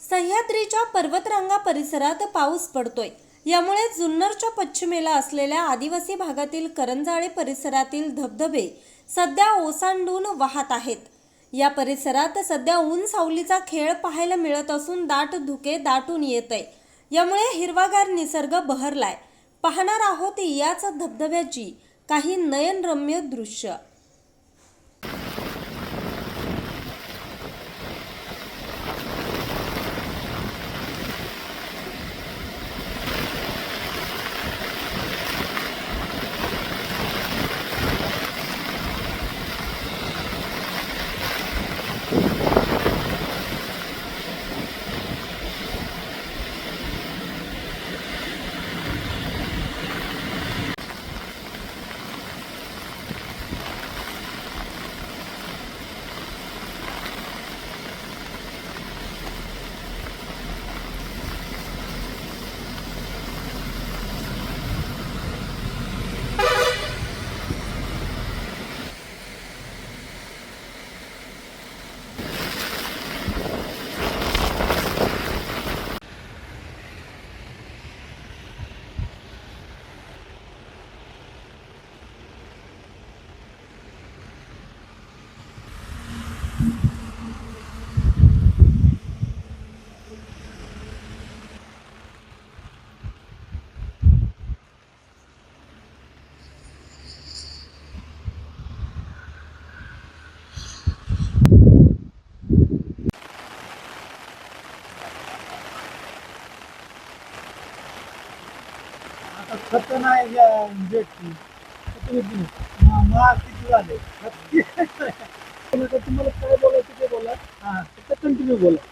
सह्याद्रीच्या पर्वतरांगा परिसरात पाऊस पडतोय. यामुळे जुन्नरच्या पश्चिमेला असलेल्या आदिवासी भागातील करंजाळे परिसरातील धबधबे सध्या ओसांडून वाहत आहेत. या परिसरात सध्या ऊन सावलीचा खेळ पाहायला मिळत असून दाट धुके दाटून येत आहे यामुळे हिरवागार निसर्ग बहरलाय. पाहणार आहोत याच धबधब्याची काही नयनरम्य दृश्य. खत नाही भेटते तुम्ही दिली महाग किती काय बोलायचं ते बोला कंटिन्यू बोला